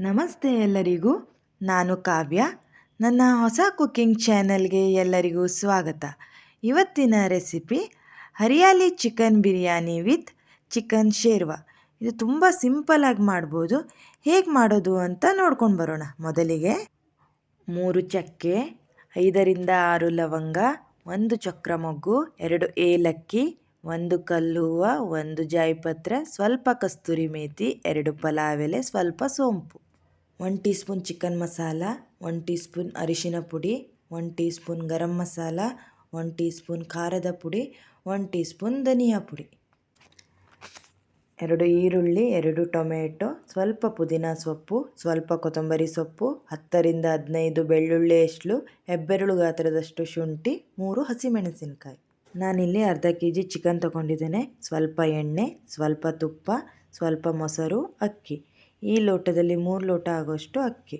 ನಮಸ್ತೆ ಎಲ್ಲರಿಗೂ, ನಾನು ಕಾವ್ಯ. ನನ್ನ ಹೊಸ ಕುಕ್ಕಿಂಗ್ ಚಾನೆಲ್ಗೆ ಎಲ್ಲರಿಗೂ ಸ್ವಾಗತ. ಇವತ್ತಿನ recipe, hariyali chicken biryani with chicken sherva. ಇದು ತುಂಬ ಸಿಂಪಲಾಗಿ ಮಾಡ್ಬೋದು. ಹೇಗೆ ಮಾಡೋದು ಅಂತ ನೋಡ್ಕೊಂಡು ಬರೋಣ. ಮೊದಲಿಗೆ ಮೂರು ಚಕ್ಕೆ, ಐದರಿಂದ ಆರು ಲವಂಗ, ಒಂದು ಚಕ್ರ ಮೊಗ್ಗು, ಎರಡು ಏಲಕ್ಕಿ, ಒಂದು ಕಲ್ಲು ಹೂವು, ಒಂದು ಜಾಯಿಪತ್ರ, ಸ್ವಲ್ಪ ಕಸ್ತೂರಿ ಮೇತಿ, ಎರಡು ಪಲಾವ್ ಎಲೆ, ಸ್ವಲ್ಪ ಸೋಂಪು. One teaspoon chicken masala, one teaspoon ಅರಿಶಿನ ಪುಡಿ, one teaspoon garam masala, one teaspoon ಖಾರದ ಪುಡಿ, ಒನ್ ಟೀ ಸ್ಪೂನ್ ಧನಿಯಾ ಪುಡಿ. ಎರಡು ಈರುಳ್ಳಿ, ಎರಡು ಟೊಮೆಟೊ, ಸ್ವಲ್ಪ ಪುದೀನ ಸೊಪ್ಪು, ಸ್ವಲ್ಪ ಕೊತ್ತಂಬರಿ ಸೊಪ್ಪು, ಹತ್ತರಿಂದ ಹದಿನೈದು ಬೆಳ್ಳುಳ್ಳಿ ಎಸ್ಳು ಹೆಬ್ಬೆರಳು ಗಾತ್ರದಷ್ಟು ಶುಂಠಿ, ಮೂರು ಹಸಿಮೆಣಸಿನಕಾಯಿ. ನಾನಿಲ್ಲಿ ಅರ್ಧ ಕೆ ಜಿ ಚಿಕನ್ ತಗೊಂಡಿದ್ದೇನೆ. ಸ್ವಲ್ಪ ಎಣ್ಣೆ, ಸ್ವಲ್ಪ ತುಪ್ಪ, ಸ್ವಲ್ಪ ಮೊಸರು, ಅಕ್ಕಿ. ಈ ಲೋಟದಲ್ಲಿ ಮೂರು ಲೋಟ ಆಗೋಷ್ಟು ಅಕ್ಕಿ,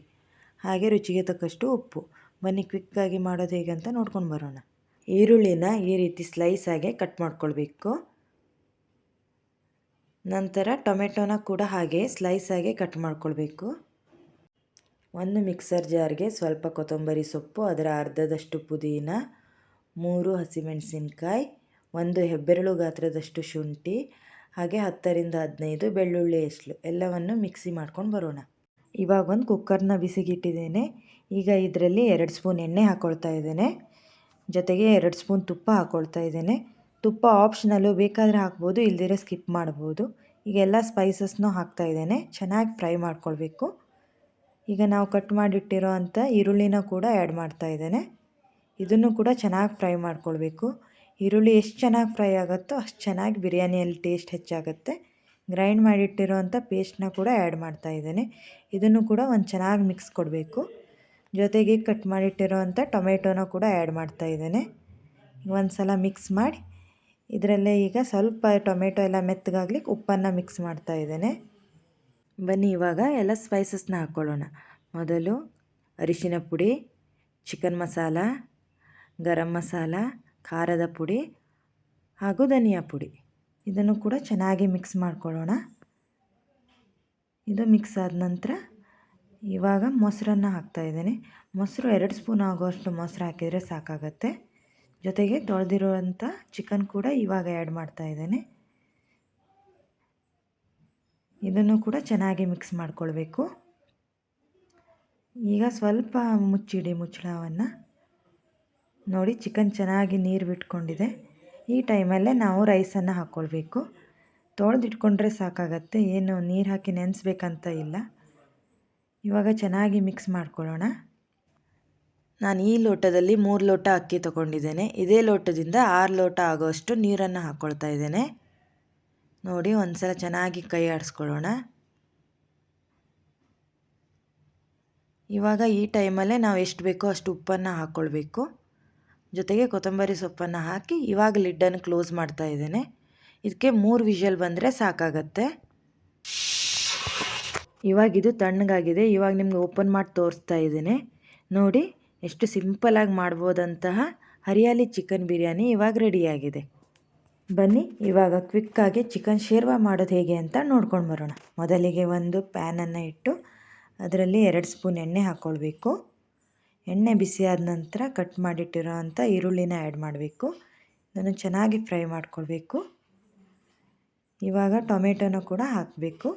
ಹಾಗೆ ರುಚಿಗೆ ತಕ್ಕಷ್ಟು ಉಪ್ಪು. ಬನ್ನಿ ಕ್ವಿಕ್ಕಾಗಿ ಮಾಡೋದು ಹೇಗೆ ಅಂತ ನೋಡ್ಕೊಂಡು ಬರೋಣ. ಈರುಳ್ಳಿನ ಈ ರೀತಿ ಸ್ಲೈಸ್ ಆಗಿ ಕಟ್ ಮಾಡ್ಕೊಳ್ಬೇಕು. ನಂತರ ಟೊಮೆಟೊನ ಕೂಡ ಹಾಗೆ ಸ್ಲೈಸ್ ಆಗಿ ಕಟ್ ಮಾಡ್ಕೊಳ್ಬೇಕು. ಒಂದು ಮಿಕ್ಸರ್ ಜಾರ್ಗೆ ಸ್ವಲ್ಪ ಕೊತ್ತಂಬರಿ ಸೊಪ್ಪು, ಅದರ ಅರ್ಧದಷ್ಟು ಪುದೀನ, ಮೂರು ಹಸಿಮೆಣಸಿನ್ಕಾಯಿ, ಒಂದು ಹೆಬ್ಬೆರಳು ಗಾತ್ರದಷ್ಟು ಶುಂಠಿ ಹಾಗೆ ಹತ್ತರಿಂದ ಹದಿನೈದು ಬೆಳ್ಳುಳ್ಳಿ ಎಸ್ಲು ಎಲ್ಲವನ್ನು ಮಿಕ್ಸಿ ಮಾಡ್ಕೊಂಡು ಬರೋಣ. ಇವಾಗ ಒಂದು ಕುಕ್ಕರ್ನ ಬಿಸಿಗಿಟ್ಟಿದ್ದೇನೆ. ಈಗ ಇದರಲ್ಲಿ ಎರಡು ಸ್ಪೂನ್ ಎಣ್ಣೆ ಹಾಕ್ಕೊಳ್ತಾ ಇದ್ದೇನೆ. ಜೊತೆಗೆ ಎರಡು ಸ್ಪೂನ್ ತುಪ್ಪ ಹಾಕ್ಕೊಳ್ತಾ ಇದ್ದೇನೆ. ತುಪ್ಪ ಆಪ್ಷನಲ್ಲು ಬೇಕಾದರೆ ಹಾಕ್ಬೋದು ಇಲ್ದಿರೆ ಸ್ಕಿಪ್ ಮಾಡ್ಬೋದು. ಈಗ ಎಲ್ಲ ಸ್ಪೈಸಸ್ನೂ ಹಾಕ್ತಾ ಇದ್ದೇನೆ. ಚೆನ್ನಾಗಿ ಫ್ರೈ ಮಾಡ್ಕೊಳ್ಬೇಕು. ಈಗ ನಾವು ಕಟ್ ಮಾಡಿಟ್ಟಿರೋ ಅಂಥ ಈರುಳ್ಳಿನ ಕೂಡ ಆ್ಯಡ್ ಮಾಡ್ತಾ ಇದ್ದೇನೆ. ಇದನ್ನು ಕೂಡ ಚೆನ್ನಾಗಿ ಫ್ರೈ ಮಾಡ್ಕೊಳ್ಬೇಕು. ಈರುಳ್ಳಿ ಎಷ್ಟು ಚೆನ್ನಾಗಿ ಫ್ರೈ ಆಗುತ್ತೋ ಅಷ್ಟು ಚೆನ್ನಾಗಿ ಬಿರಿಯಾನಿಯಲ್ಲಿ ಟೇಸ್ಟ್ ಹೆಚ್ಚಾಗುತ್ತೆ. ಗ್ರೈಂಡ್ ಮಾಡಿಟ್ಟಿರೋವಂಥ ಪೇಸ್ಟ್ನ ಕೂಡ ಆ್ಯಡ್ ಮಾಡ್ತಾ ಇದ್ದೀನಿ. ಇದನ್ನು ಕೂಡ ಒಂದು ಚೆನ್ನಾಗಿ ಮಿಕ್ಸ್ ಕೊಡಬೇಕು. ಜೊತೆಗೆ ಕಟ್ ಮಾಡಿಟ್ಟಿರೋವಂಥ ಟೊಮೆಟೊನ ಕೂಡ ಆ್ಯಡ್ ಮಾಡ್ತಾ ಇದ್ದೇನೆ. ಒಂದು ಸಲ ಮಿಕ್ಸ್ ಮಾಡಿ ಇದರಲ್ಲೇ ಈಗ ಸ್ವಲ್ಪ ಟೊಮೆಟೊ ಎಲ್ಲ ಮೆತ್ತಗಾಗ್ಲಿಕ್ಕೆ ಉಪ್ಪನ್ನು ಮಿಕ್ಸ್ ಮಾಡ್ತಾ ಇದ್ದೇನೆ. ಬನ್ನಿ, ಇವಾಗ ಎಲ್ಲ ಸ್ಪೈಸಸ್ನ ಹಾಕ್ಕೊಳ್ಳೋಣ ಮೊದಲು ಅರಿಶಿನ ಪುಡಿ, ಚಿಕನ್ ಮಸಾಲ, ಗರಂ ಮಸಾಲ ಖಾರದ ಪುಡಿ ಹಾಗೂ ಧನಿಯಾ ಪುಡಿ. ಇದನ್ನು ಕೂಡ ಚೆನ್ನಾಗಿ ಮಿಕ್ಸ್ ಮಾಡ್ಕೊಳ್ಳೋಣ. ಇದು ಮಿಕ್ಸ್ ಆದ ನಂತರ ಇವಾಗ ಮೊಸರನ್ನು ಹಾಕ್ತಾಯಿದ್ದೀನಿ ಮೊಸರು ಎರಡು ಸ್ಪೂನ್ ಆಗೋಷ್ಟು ಮೊಸರು ಹಾಕಿದರೆ ಸಾಕಾಗತ್ತೆ. ಜೊತೆಗೆ ತೊಳೆದಿರುವಂಥ ಚಿಕನ್ ಕೂಡ ಇವಾಗ ಆ್ಯಡ್ ಮಾಡ್ತಾ ಇದ್ದೇನೆ. ಇದನ್ನು ಕೂಡ ಚೆನ್ನಾಗಿ ಮಿಕ್ಸ್ ಮಾಡಿಕೊಳ್ಬೇಕು. ಈಗ ಸ್ವಲ್ಪ ಮುಚ್ಚಿಡಿ ಮುಚ್ಚಳವನ್ನು. ನೋಡಿ ಚಿಕನ್ ಚೆನ್ನಾಗಿ ನೀರು ಬಿಟ್ಕೊಂಡಿದೆ. ಈ ಟೈಮಲ್ಲೇ ನಾವು ರೈಸನ್ನು ಹಾಕ್ಕೊಳ್ಬೇಕು ತೊಳೆದಿಟ್ಕೊಂಡ್ರೆ ಸಾಕಾಗತ್ತೆ. ಏನು ನೀರು ಹಾಕಿ ನೆನೆಸ್ಬೇಕಂತ ಇಲ್ಲ. ಇವಾಗ ಚೆನ್ನಾಗಿ ಮಿಕ್ಸ್ ಮಾಡ್ಕೊಳ್ಳೋಣ. ನಾನು ಈ ಲೋಟದಲ್ಲಿ ಮೂರು ಲೋಟ ಅಕ್ಕಿ ತೊಗೊಂಡಿದ್ದೇನೆ. ಇದೇ ಲೋಟದಿಂದ ಆರು ಲೋಟ ಆಗೋಷ್ಟು ನೀರನ್ನು ಹಾಕ್ಕೊಳ್ತಾ ಇದ್ದೇನೆ. ನೋಡಿ ಒಂದು ಸಲ ಚೆನ್ನಾಗಿ ಕೈ ಆಡಿಸ್ಕೊಳ್ಳೋಣ. ಇವಾಗ ಈ ಟೈಮಲ್ಲೇ ನಾವು ಎಷ್ಟು ಬೇಕೋ ಅಷ್ಟು ಉಪ್ಪನ್ನು ಹಾಕ್ಕೊಳ್ಬೇಕು ಜೊತೆಗೆ ಕೊತ್ತಂಬರಿ ಸೊಪ್ಪನ್ನು ಹಾಕಿ ಇವಾಗ ಲಿಡ್ಡನ್ನು ಕ್ಲೋಸ್ ಮಾಡ್ತಾ ಇದ್ದೇನೆ. ಇದಕ್ಕೆ ಮೂರು ವಿಷಲ್ ಬಂದರೆ ಸಾಕಾಗತ್ತೆ. ಇವಾಗ ಇದು ತಣ್ಣಗಾಗಿದೆ. ಇವಾಗ ನಿಮ್ಗೆ ಓಪನ್ ಮಾಡಿ ತೋರಿಸ್ತಾ ಇದ್ದೀನಿ. ನೋಡಿ, ಎಷ್ಟು ಸಿಂಪಲಾಗಿ ಮಾಡ್ಬೋದಂತಹ ಹರಿಯಾಲಿ ಚಿಕನ್ ಬಿರಿಯಾನಿ ಇವಾಗ ರೆಡಿಯಾಗಿದೆ. ಬನ್ನಿ, ಇವಾಗ ಕ್ವಿಕ್ಕಾಗಿ ಚಿಕನ್ ಶೇರ್ವಾ ಮಾಡೋದು ಹೇಗೆ ಅಂತ ನೋಡ್ಕೊಂಡು ಬರೋಣ. ಮೊದಲಿಗೆ ಒಂದು ಪ್ಯಾನನ್ನು ಇಟ್ಟು ಅದರಲ್ಲಿ ಎರಡು ಸ್ಪೂನ್ ಎಣ್ಣೆ ಹಾಕ್ಕೊಳ್ಬೇಕು ಎಣ್ಣೆ ಬಿಸಿ ಆದ ನಂತರ ಕಟ್ ಮಾಡಿಟ್ಟಿರೋ ಅಂಥ ಈರುಳ್ಳಿನ ಆ್ಯಡ್ ಮಾಡಬೇಕು. ಇದನ್ನು ಚೆನ್ನಾಗಿ ಫ್ರೈ ಮಾಡ್ಕೊಳ್ಬೇಕು. ಇವಾಗ ಟೊಮೆಟೊನ ಕೂಡ ಹಾಕಬೇಕು.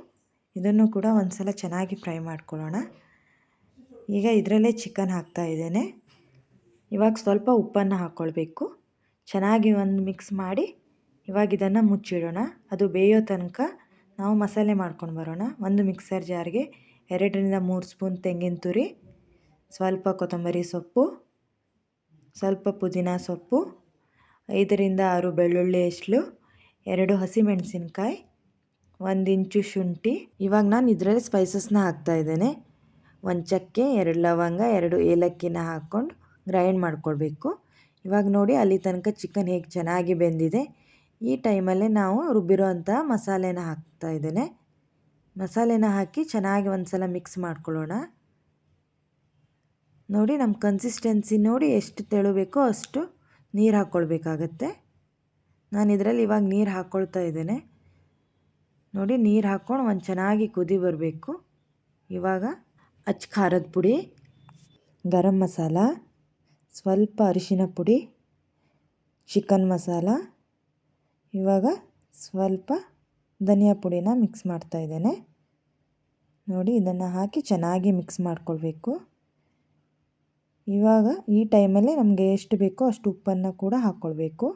ಇದನ್ನು ಕೂಡ ಒಂದು ಸಲ ಚೆನ್ನಾಗಿ ಫ್ರೈ ಮಾಡ್ಕೊಳ್ಳೋಣ. ಈಗ ಇದರಲ್ಲೇ ಚಿಕನ್ ಹಾಕ್ತಾ ಇದ್ದೇನೆ. ಇವಾಗ ಸ್ವಲ್ಪ ಉಪ್ಪನ್ನು ಹಾಕ್ಕೊಳ್ಬೇಕು. ಚೆನ್ನಾಗಿ ಒಂದು ಮಿಕ್ಸ್ ಮಾಡಿ ಇವಾಗ ಇದನ್ನು ಮುಚ್ಚಿಡೋಣ. ಅದು ಬೇಯೋ ತನಕ ನಾವು ಮಸಾಲೆ ಮಾಡ್ಕೊಂಡು ಬರೋಣ. ಒಂದು ಮಿಕ್ಸರ್ ಜಾರ್ಗೆ ಎರಡರಿಂದ ಮೂರು ಸ್ಪೂನ್ ತೆಂಗಿನ ತುರಿ ಸ್ವಲ್ಪ ಕೊತ್ತಂಬರಿ ಸೊಪ್ಪು, ಸ್ವಲ್ಪ ಪುದೀನ ಸೊಪ್ಪು, ಐದರಿಂದ ಆರು ಬೆಳ್ಳುಳ್ಳಿ ಎಸ್ಲು ಎರಡು ಹಸಿಮೆಣಸಿನ್ಕಾಯಿ, ಒಂದು ಇಂಚು ಶುಂಠಿ. ಇವಾಗ ನಾನು ಇದರಲ್ಲಿ ಸ್ಪೈಸಸ್ನ ಹಾಕ್ತಾ ಇದ್ದೇನೆ. ಒಂದು ಚಕ್ಕೆ, ಎರಡು ಲವಂಗ, ಎರಡು ಏಲಕ್ಕಿನ ಹಾಕ್ಕೊಂಡು ಗ್ರೈಂಡ್ ಮಾಡ್ಕೊಳ್ಬೇಕು. ಇವಾಗ ನೋಡಿ ಅಲ್ಲಿ ತನಕ ಚಿಕನ್ ಹೇಗೆ ಚೆನ್ನಾಗಿ ಬೆಂದಿದೆ. ಈ ಟೈಮಲ್ಲೇ ನಾವು ರುಬ್ಬಿರೋ ಅಂಥ ಮಸಾಲೆನ ಹಾಕ್ತಾ ಇದ್ದೇನೆ. ಮಸಾಲೆನ ಹಾಕಿ ಚೆನ್ನಾಗಿ ಒಂದು ಸಲ ಮಿಕ್ಸ್ ಮಾಡ್ಕೊಳ್ಳೋಣ. ನೋಡಿ ನಮ್ಮ ಕನ್ಸಿಸ್ಟೆನ್ಸಿ ನೋಡಿ ಎಷ್ಟು ತೆಳುಬೇಕೋ ಅಷ್ಟು ನೀರು ಹಾಕ್ಕೊಳ್ಬೇಕಾಗತ್ತೆ ನಾನು ಇದರಲ್ಲಿ ಇವಾಗ ನೀರು ಹಾಕ್ಕೊಳ್ತಾ ಇದ್ದೇನೆ. ನೋಡಿ ನೀರು ಹಾಕ್ಕೊಂಡು ಒಂದು ಚೆನ್ನಾಗಿ ಕುದಿ ಬರಬೇಕು. ಇವಾಗ ಅಚ್ಚ ಖಾರದ ಪುಡಿ, ಗರಂ ಮಸಾಲ, ಸ್ವಲ್ಪ ಅರಿಶಿನ ಪುಡಿ, ಚಿಕನ್ ಮಸಾಲ, ಇವಾಗ ಸ್ವಲ್ಪ ಧನಿಯಾ ಪುಡಿನ ಮಿಕ್ಸ್ ಮಾಡ್ತಾ ಇದ್ದೇನೆ. ನೋಡಿ ಇದನ್ನು ಹಾಕಿ ಚೆನ್ನಾಗಿ ಮಿಕ್ಸ್ ಮಾಡ್ಕೊಳ್ಬೇಕು. ಇವಾಗ ಈ ಟೈಮಲ್ಲಿ ನಮಗೆ ಎಷ್ಟು ಬೇಕೋ ಅಷ್ಟು ಉಪ್ಪನ್ನು ಕೂಡ ಹಾಕ್ಕೊಳ್ಬೇಕು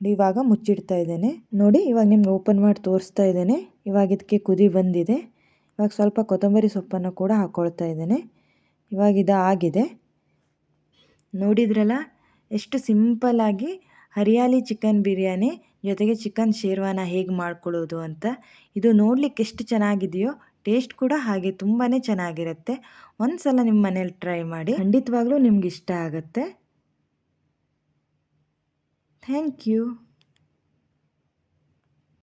ಇವಾಗ ಮುಚ್ಚಿಡ್ತಾ ಇದ್ದೇನೆ. ನೋಡಿ, ಇವಾಗ ನಿಮ್ಗೆ ಓಪನ್ ಮಾಡಿ ತೋರಿಸ್ತಾ ಇದ್ದೇನೆ. ಇವಾಗ ಇದಕ್ಕೆ ಕುದಿ ಬಂದಿದೆ. ಇವಾಗ ಸ್ವಲ್ಪ ಕೊತ್ತಂಬರಿ ಸೊಪ್ಪನ್ನು ಕೂಡ ಹಾಕ್ಕೊಳ್ತಾ ಇದ್ದೇನೆ. ಇವಾಗ ಇದು ಆಗಿದೆ. ನೋಡಿದ್ರಲ್ಲ, ಎಷ್ಟು ಸಿಂಪಲ್ಲಾಗಿ ಹರಿಯಾಲಿ ಚಿಕನ್ ಬಿರಿಯಾನಿ ಜೊತೆಗೆ ಚಿಕನ್ ಶೇರ್ವಾನ ಹೇಗೆ ಮಾಡ್ಕೊಳ್ಳೋದು ಅಂತ. ಇದು ನೋಡಲಿಕ್ಕೆ ಎಷ್ಟು ಚೆನ್ನಾಗಿದೆಯೋ ಟೇಸ್ಟ್ ಕೂಡ ಹಾಗೆ ತುಂಬಾ ಚೆನ್ನಾಗಿರುತ್ತೆ. ಒಂದು ಸಲ ನಿಮ್ಮ ಮನೇಲಿ ಟ್ರೈ ಮಾಡಿ. ಖಂಡಿತವಾಗ್ಲೂ ನಿಮ್ಗೆ ಇಷ್ಟ ಆಗುತ್ತೆ. Thank you.